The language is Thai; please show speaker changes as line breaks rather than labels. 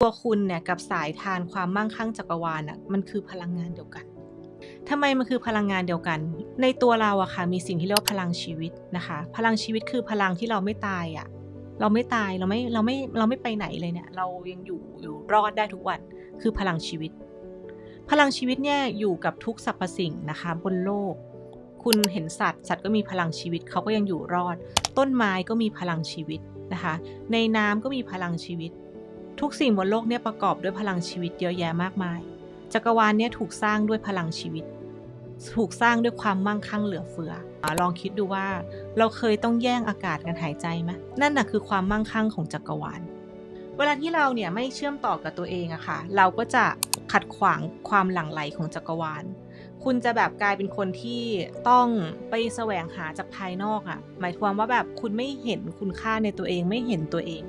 ตัวคุณเนี่ยกับสายทานความมั่งคั่งจักรวาลอะมันคือพลังงานเดียวกันทำไมมันคือพลังงานเดียวกัน ในตัวเราอะค่ะมีสิ่งที่เรียกว่าพลังชีวิตนะคะ พลังชีวิตคือพลังที่เราไม่ตายอะเราไม่ตายเราไม่เราไม่เราไม่ไปไหนเลยเนี่ย เรายังอยู่อยู่รอดได้ทุกวันคือพลังชีวิต พลังชีวิตเนี่ยอยู่กับทุกสรรพสิ่งนะคะบนโลก คุณเห็นสัตว์สัตว์ก็มีพลังชีวิตเขาก็ยังอยู่รอด ต้นไม้ก็มีพลังชีวิตนะคะ ในน้ำก็มีพลังชีวิต ทุกสิ่งบนโลกเนี่ยประกอบด้วยพลังชีวิตเยอะแยะมากมาย จักรวาลเนี่ยถูกสร้างด้วยพลังชีวิต ถูกสร้างด้วยความมั่งคั่งเหลือเฟืออลองคิดดูว่า เราเคยต้องแย่งอากาศกันหายใจไหมนั่นน่ะคือความมั่งคั่งของจักรวาล เวลาที่เราเนี่ยไม่เชื่อมต่อกับตัวเองอะค่ะ เราก็จะขัดขวางความหลั่งไหลของจักรวาล คุณจะแบบกลายเป็นคนที่ต้องไปแสวงหาจากภายนอกอะหมายความว่าแบบคุณไม่เห็นคุณค่าในตัวเองไม่เห็นตัวเอง